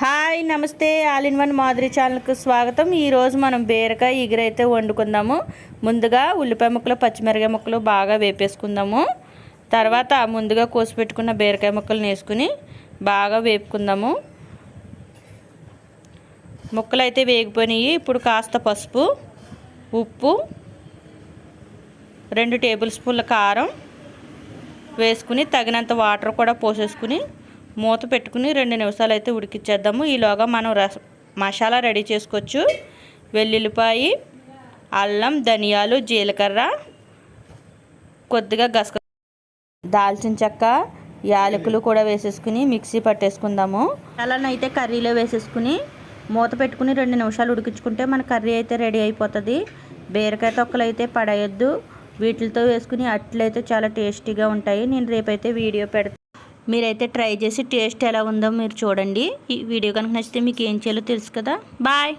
Hi నమస్తే. All in one మాదిరి ఛానల్కు స్వాగతం. ఈరోజు మనం బీరకాయ ఎగురైతే వండుకుందాము. ముందుగా ఉల్లిపాయ ముక్కలు పచ్చిమిరకాయ ముక్కలు బాగా వేపేసుకుందాము. తర్వాత ముందుగా కోసి పెట్టుకున్న బీరకాయ ముక్కలు వేసుకుని బాగా వేపుకుందాము. ముక్కలు అయితే వేగిపోయినాయి. ఇప్పుడు కాస్త పసుపు ఉప్పు రెండు టేబుల్ స్పూన్ల కారం వేసుకుని తగినంత వాటర్ కూడా పోసేసుకుని మూత పెట్టుకుని రెండు నిమిషాలు అయితే ఉడికిచ్చేద్దాము. ఈలోగా మనం రస మసాలా రెడీ చేసుకోవచ్చు. వెల్లుల్లిపాయి అల్లం ధనియాలు జీలకర్ర కొద్దిగా గసగ దాల్చిన చెక్క యాలకులు కూడా వేసేసుకుని మిక్సీ పట్టేసుకుందాము. అయితే కర్రీలో వేసేసుకుని మూత పెట్టుకుని రెండు నిమిషాలు ఉడికించుకుంటే మన కర్రీ అయితే రెడీ అయిపోతుంది. బీరకాయ తొక్కలు అయితే పడేయద్దు. వీటితో వేసుకుని అట్లయితే చాలా టేస్టీగా ఉంటాయి. నేను రేపైతే వీడియో పెడతాను మీరైతే ట్రై చేసి టేస్ట్ ఎలా ఉందో మీరు చూడండి. ఈ వీడియో కనుక నచ్చితే మీకు ఏం చేయాలో తెలుసు కదా. బాయ్.